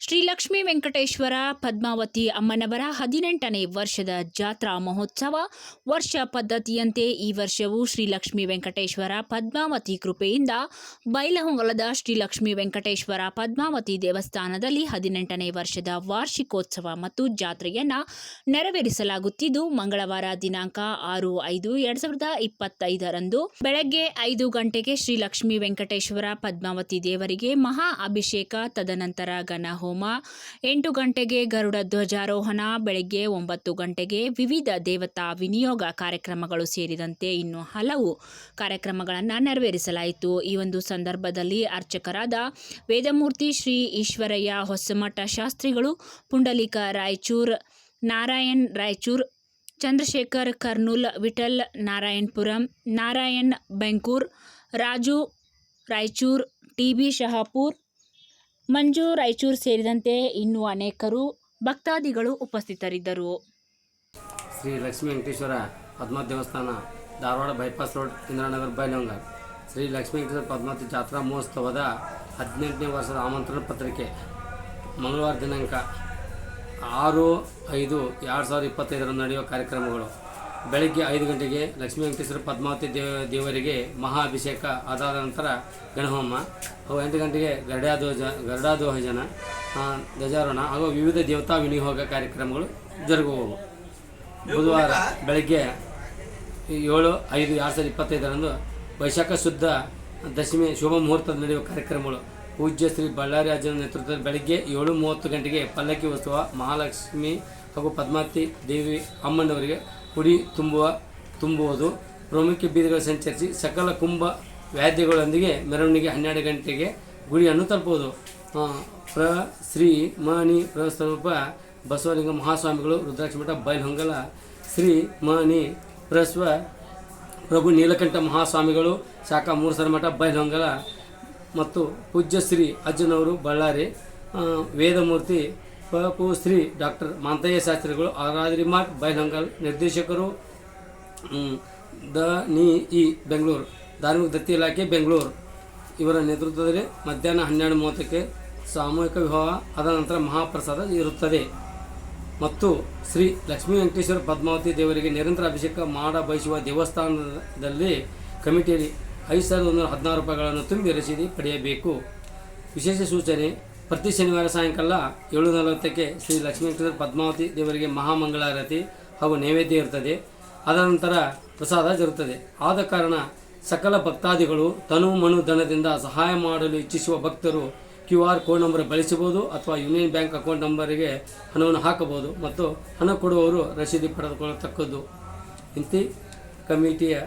ಶ್ರೀ ಲಕ್ಷ್ಮೀ ವೆಂಕಟೇಶ್ವರ ಪದ್ಮಾವತಿ ಅಮ್ಮನವರ ಹದಿನೆಂಟನೇ ವರ್ಷದ ಜಾತ್ರಾ ಮಹೋತ್ಸವ ವರ್ಷ ಪದ್ಧತಿಯಂತೆ ಈ ವರ್ಷವೂ ಶ್ರೀ ಲಕ್ಷ್ಮೀ ವೆಂಕಟೇಶ್ವರ ಪದ್ಮಾವತಿ ಕೃಪೆಯಿಂದ ಬೈಲಹೊಂಗಲದ ಶ್ರೀ ಲಕ್ಷ್ಮೀ ವೆಂಕಟೇಶ್ವರ ಪದ್ಮಾವತಿ ದೇವಸ್ಥಾನದಲ್ಲಿ ಹದಿನೆಂಟನೇ ವರ್ಷದ ವಾರ್ಷಿಕೋತ್ಸವ ಮತ್ತು ಜಾತ್ರೆಯನ್ನು ನೆರವೇರಿಸಲಾಗುತ್ತಿದ್ದು, ಮಂಗಳವಾರ ದಿನಾಂಕ ಆರು ಐದು ಎರಡ್ ಸಾವಿರದ ಇಪ್ಪತ್ತೈದರಂದು ಬೆಳಗ್ಗೆ ಐದು ಗಂಟೆಗೆ ಶ್ರೀ ಲಕ್ಷ್ಮೀ ವೆಂಕಟೇಶ್ವರ ಪದ್ಮಾವತಿ ದೇವರಿಗೆ ಮಹಾ ಅಭಿಷೇಕ, ತದನಂತರ ಗಣ ಎಂಟು ಗಂಟೆಗೆ ಗರುಡ ಧ್ವಜಾರೋಹಣ, ಬೆಳಗ್ಗೆ ಒಂಬತ್ತು ಗಂಟೆಗೆ ವಿವಿಧ ದೇವತಾ ವಿನಿಯೋಗ ಕಾರ್ಯಕ್ರಮಗಳು ಸೇರಿದಂತೆ ಇನ್ನು ಹಲವು ಕಾರ್ಯಕ್ರಮಗಳನ್ನು ನೆರವೇರಿಸಲಾಯಿತು. ಈ ಒಂದು ಸಂದರ್ಭದಲ್ಲಿ ಅರ್ಚಕರಾದ ವೇದಮೂರ್ತಿ ಶ್ರೀ ಈಶ್ವರಯ್ಯ, ಹೊಸಮಠ ಶಾಸ್ತ್ರಿಗಳು, ಪುಂಡಲಿಕ ರಾಯಚೂರ್, ನಾರಾಯಣ್ ರಾಯಚೂರ್, ಚಂದ್ರಶೇಖರ್ ಕರ್ನೂಲ್, ವಿಠಲ್ ನಾರಾಯಣ್ಪುರಂ, ನಾರಾಯಣ್ ಬೆಂಕೂರ್, ರಾಜು ರಾಯಚೂರ್, ಟಿ ಬಿ ಶಹಾಪುರ್ ಮಂಜು ರಾಯಚೂರು ಸೇರಿದಂತೆ ಇನ್ನೂ ಅನೇಕರು ಭಕ್ತಾದಿಗಳು ಉಪಸ್ಥಿತರಿದ್ದರು. ಶ್ರೀ ಲಕ್ಷ್ಮೀ ವೆಂಕಟೇಶ್ವರ ಪದ್ಮ ದೇವಸ್ಥಾನ, ಧಾರವಾಡ ಬೈಪಾಸ್ ರೋಡ್, ಇಂದಿರಾನಗರ ಬೈಲಂಗ ಶ್ರೀ ಲಕ್ಷ್ಮೀ ವೆಂಕಟೇಶ್ವರ ಪದ್ಮಾವತಿ ಜಾತ್ರಾ ಮಹೋತ್ಸವದ ಹದಿನೆಂಟನೇ ವರ್ಷದ ಆಮಂತ್ರಣ ಪತ್ರಿಕೆ, ಮಂಗಳವಾರ ದಿನಾಂಕ ಆರು ಐದು ಎರಡು ಸಾವಿರದ ಇಪ್ಪತ್ತೈದರಂದು ನಡೆಯುವ ಕಾರ್ಯಕ್ರಮಗಳು. ಬೆಳಗ್ಗೆ ಐದು ಗಂಟೆಗೆ ಲಕ್ಷ್ಮೀ ವೆಂಕಟೇಶ್ವರ ಪದ್ಮಾವತಿ ದೇವ ದೇವರಿಗೆ ಮಹಾ ಅಭಿಷೇಕ ಅದಾದ ನಂತರ ಗಣಹೋಮ. ಹಾಗೂ ಎಂಟು ಗಂಟೆಗೆ ಗರುಡಾಧ್ವಜ ಗರುಡಾಧ್ವಜನ ಧ್ವಜಾರೋಹಣ ಹಾಗೂ ವಿವಿಧ ದೇವತಾ ವಿನಿಯೋಗ ಕಾರ್ಯಕ್ರಮಗಳು ಜರುಗುವವು. ಬುಧವಾರ ಬೆಳಗ್ಗೆ ಏಳು ಐದು ಎರಡು ಸಾವಿರದ ಇಪ್ಪತ್ತೈದರಂದು ವೈಶಾಖ ಶುದ್ಧ ದಶಮಿ ಶುಭ ಮುಹೂರ್ತದ ನಡೆಯುವ ಕಾರ್ಯಕ್ರಮಗಳು. ಪೂಜ್ಯ ಶ್ರೀ ಬಳ್ಳಾರಿ ಅಜ್ಜನ ನೇತೃತ್ವದಲ್ಲಿ ಬೆಳಗ್ಗೆ ಏಳು ಮೂವತ್ತು ಗಂಟೆಗೆ ಪಲ್ಲಕ್ಕಿ ಉತ್ಸವ ಮಹಾಲಕ್ಷ್ಮಿ ಹಾಗೂ ಪದ್ಮಾವತಿ ದೇವಿ ಅಮ್ಮನವರಿಗೆ ಹುಡಿ ತುಂಬುವ, ತುಂಬುವುದು. ಪ್ರಮುಖ ಬೀದಿಗಳು ಸಂಚರಿಸಿ ಸಕಲ ಕುಂಭ ವ್ಯಾದ್ಯಗಳೊಂದಿಗೆ ಮೆರವಣಿಗೆ ಹನ್ನೆರಡು ಗಂಟೆಗೆ ಗುಡಿಯನ್ನು ತಲುಪುವುದು. ಪ್ರ, ಶ್ರೀ ಮಾನಿ ಪ್ರಸ್ವರೂಪ ಬಸವಲಿಂಗ ಮಹಾಸ್ವಾಮಿಗಳು ರುದ್ರಾಕ್ಷ ಮಠ ಬೈಲ್ಹೊಂಗಲ ಶ್ರೀ ಮಾನಿ ಪ್ರಸ್ವ ಪ್ರಭು ನೀಲಕಂಠ ಮಹಾಸ್ವಾಮಿಗಳು ಶಾಖಾ ಮೂರ್ಸರ ಮಠ ಬೈಲ್ಹೊಂಗಲ ಮತ್ತು ಪೂಜ್ಯ ಶ್ರೀ ಅಜ್ಜನವರು ಬಳ್ಳಾರಿ ವೇದಮೂರ್ತಿ ಪಪು ಶ್ರೀ ಡಾಕ್ಟರ್ ಮಾಂತಯ್ಯ ಶಾಸ್ತ್ರಿಗಳು ಆರಾದ್ರಿ ಮಾರ್ಟ್ ಬೈಲಂಗಲ್ ನಿರ್ದೇಶಕರು ದ, ನಿ, ಇ, ಬೆಂಗಳೂರು, ಧಾರ್ಮಿಕ ದತ್ತಿ ಇಲಾಖೆ, ಬೆಂಗಳೂರು. ಇವರ ನೇತೃತ್ವದಲ್ಲಿ ಮಧ್ಯಾಹ್ನ ಹನ್ನೆರಡು ಮೂವತ್ತಕ್ಕೆ ಸಾಮೂಹಿಕ ವಿವಾಹ, ಆದ ನಂತರ ಮಹಾಪ್ರಸಾದ ಇರುತ್ತದೆ. ಮತ್ತು ಶ್ರೀ ಲಕ್ಷ್ಮೀ ವೆಂಕಟೇಶ್ವರ ಪದ್ಮಾವತಿ ದೇವರಿಗೆ ನಿರಂತರ ಅಭಿಷೇಕ ಮಾಡ ಬಯಸುವ ದೇವಸ್ಥಾನದಲ್ಲಿ ಕಮಿಟಿಯಲ್ಲಿ ಐದು ಸಾವಿರದ ಒಂದೂರ ಹದಿನಾರು ರೂಪಾಯಿಗಳನ್ನು ತುಂಬಿ ರಸೀದಿ ಪಡೆಯಬೇಕು. ವಿಶೇಷ ಸೂಚನೆ ಪ್ರತಿ ಶನಿವಾರ ಸಾಯಂಕಾಲ ಏಳು ನಲವತ್ತಕ್ಕೆ ಶ್ರೀ ಲಕ್ಷ್ಮೀ ಪದ್ಮಾವತಿ ದೇವರಿಗೆ ಮಹಾಮಂಗಳಾರತಿ ಹಾಗೂ ನೈವೇದ್ಯ ಇರ್ತದೆ. ಅದರ ನಂತರ ಪ್ರಸಾದ ಜರುತ್ತದೆ ಆದ ಕಾರಣ ಸಕಲ ಭಕ್ತಾದಿಗಳು ತನು ಮನು ಧನದಿಂದ ಸಹಾಯ ಮಾಡಲು ಇಚ್ಛಿಸುವ ಭಕ್ತರು ಕ್ಯೂ ಆರ್ ಕೋಡ್ ನಂಬರ್ ಬಳಸಬಹುದು ಅಥವಾ ಯೂನಿಯನ್ ಬ್ಯಾಂಕ್ ಅಕೌಂಟ್ ನಂಬರಿಗೆ ಹಣವನ್ನು ಹಾಕಬಹುದು ಮತ್ತು ಹಣ ಕೊಡುವವರು ರಸೀದಿ ಪಡೆದುಕೊಳ್ಳತಕ್ಕದ್ದು. ಇಂತಿ ಕಮಿಟಿಯ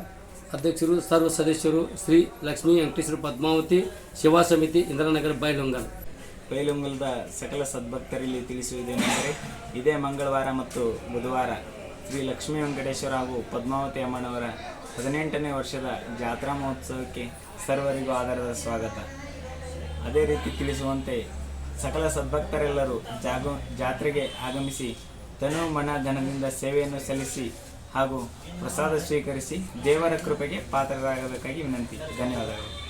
ಅಧ್ಯಕ್ಷರು, ಸರ್ವ ಸದಸ್ಯರು ಶ್ರೀ ಲಕ್ಷ್ಮೀ ವೆಂಕಟೇಶ್ವರ ಪದ್ಮಾವತಿ ಸೇವಾ ಸಮಿತಿ ಇಂದಿರಾನಗರ ಬೈಲೊಂಗಲ್ ಬೈಲುಂಗಲದ ಸಕಲ ಸದ್ಭಕ್ತರಲ್ಲಿ ತಿಳಿಸುವುದೇನೆಂದರೆ, ಇದೇ ಮಂಗಳವಾರ ಮತ್ತು ಬುಧವಾರ ಶ್ರೀ ಲಕ್ಷ್ಮೀ ವೆಂಕಟೇಶ್ವರ ಹಾಗೂ ಪದ್ಮಾವತಿ ಅಮ್ಮನವರ ಹದಿನೆಂಟನೇ ವರ್ಷದ ಜಾತ್ರಾ ಮಹೋತ್ಸವಕ್ಕೆ ಸರ್ವರಿಗೂ ಆಧಾರದ ಸ್ವಾಗತ. ಅದೇ ರೀತಿ ತಿಳಿಸುವಂತೆ ಸಕಲ ಸದ್ಭಕ್ತರೆಲ್ಲರೂ ಜಾಗ, ಜಾತ್ರೆಗೆ ಆಗಮಿಸಿ ತನು ಮನ ಧನದಿಂದ ಸೇವೆಯನ್ನು ಸಲ್ಲಿಸಿ ಹಾಗೂ ಪ್ರಸಾದ ಸ್ವೀಕರಿಸಿ ದೇವರ ಕೃಪೆಗೆ ಪಾತ್ರರಾಗಬೇಕಾಗಿ ವಿನಂತಿ. ಧನ್ಯವಾದಗಳು.